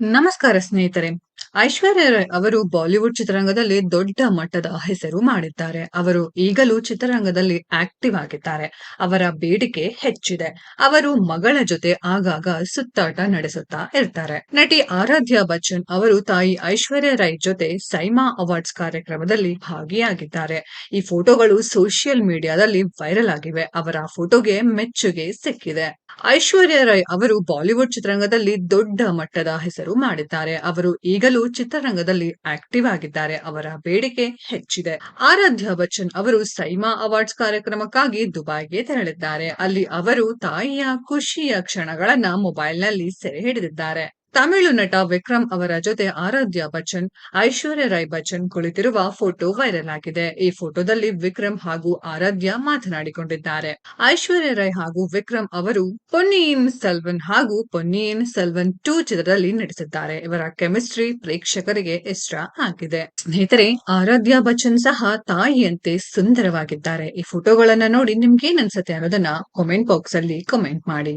ನಮಸ್ಕಾರ ಸ್ನೇಹಿತರೆ. ಐಶ್ವರ್ಯ ಅವರು ಬಾಲಿವುಡ್ ಚಿತ್ರರಂಗದಲ್ಲಿ ದೊಡ್ಡ ಮಟ್ಟದ ಹೆಸರು ಮಾಡಿದ್ದಾರೆ. ಅವರು ಈಗಲೂ ಚಿತ್ರರಂಗದಲ್ಲಿ ಆಕ್ಟಿವ್ ಆಗಿದ್ದಾರೆ. ಅವರ ಬೇಡಿಕೆ ಹೆಚ್ಚಿದೆ. ಅವರು ಮಗಳ ಜೊತೆ ಆಗಾಗ ಸುತ್ತಾಟ ನಡೆಸುತ್ತಾ ಇರ್ತಾರೆ. ನಟಿ ಆರಾಧ್ಯ ಬಚ್ಚನ್ ಅವರು ತಾಯಿ ಐಶ್ವರ್ಯ ರೈ ಜೊತೆ ಸೈಮಾ ಅವಾರ್ಡ್ಸ್ ಕಾರ್ಯಕ್ರಮದಲ್ಲಿ ಭಾಗಿಯಾಗಿದ್ದಾರೆ. ಈ ಫೋಟೋಗಳು ಸೋಷಿಯಲ್ ಮೀಡಿಯಾದಲ್ಲಿ ವೈರಲ್ ಆಗಿವೆ. ಅವರ ಫೋಟೋಗೆ ಮೆಚ್ಚುಗೆ ಸಿಕ್ಕಿದೆ. ಐಶ್ವರ್ಯ ರೈ ಅವರು ಬಾಲಿವುಡ್ ಚಿತ್ರರಂಗದಲ್ಲಿ ದೊಡ್ಡ ಮಟ್ಟದ ಹೆಸರು ಮಾಡಿದ್ದಾರೆ. ಅವರು ಈಗಲೂ ಚಿತ್ರರಂಗದಲ್ಲಿ ಆಕ್ಟಿವ್ ಆಗಿದ್ದಾರೆ. ಅವರ ಬೇಡಿಕೆ ಹೆಚ್ಚಿದೆ. ಆರಾಧ್ಯ ಬಚ್ಚನ್ ಅವರು ಸೈಮಾ ಅವಾರ್ಡ್ಸ್ ಕಾರ್ಯಕ್ರಮಕ್ಕಾಗಿ ದುಬೈಗೆ ತೆರಳಿದ್ದಾರೆ. ಅಲ್ಲಿ ಅವರು ತಾಯಿಯ ಖುಷಿಯ ಕ್ಷಣಗಳನ್ನ ಮೊಬೈಲ್ನಲ್ಲಿ ಸೆರೆ ಹಿಡಿದಿದ್ದಾರೆ. ತಮಿಳು ನಟ ವಿಕ್ರಮ್ ಅವರ ಜೊತೆ ಆರಾಧ್ಯ ಬಚ್ಚನ್, ಐಶ್ವರ್ಯ ರೈ ಬಚ್ಚನ್ ಕುಳಿತಿರುವ ಫೋಟೋ ವೈರಲ್ ಆಗಿದೆ. ಈ ಫೋಟೋದಲ್ಲಿ ವಿಕ್ರಮ್ ಹಾಗೂ ಆರಾಧ್ಯ ಮಾತನಾಡಿಕೊಂಡಿದ್ದಾರೆ. ಐಶ್ವರ್ಯ ರೈ ಹಾಗೂ ವಿಕ್ರಮ್ ಅವರು ಪೊನ್ನಿಯಿನ್ ಸೆಲ್ವನ್ ಹಾಗೂ ಪೊನ್ನಿಯಿನ್ ಸೆಲ್ವನ್ ಟೂ ಚಿತ್ರದಲ್ಲಿ ನಟಿಸಿದ್ದಾರೆ. ಇವರ ಕೆಮಿಸ್ಟ್ರಿ ಪ್ರೇಕ್ಷಕರಿಗೆ ಇಷ್ಟ ಆಗಿದೆ. ಸ್ನೇಹಿತರೆ, ಆರಾಧ್ಯ ಬಚ್ಚನ್ ಸಹ ತಾಯಿಯಂತೆ ಸುಂದರವಾಗಿದ್ದಾರೆ. ಈ ಫೋಟೋಗಳನ್ನ ನೋಡಿ ನಿಮ್ಗೆ ಏನ್ ಅನ್ಸತ್ತೆ ಅನ್ನೋದನ್ನ ಕಾಮೆಂಟ್ ಬಾಕ್ಸ್ ಅಲ್ಲಿ ಕಮೆಂಟ್ ಮಾಡಿ.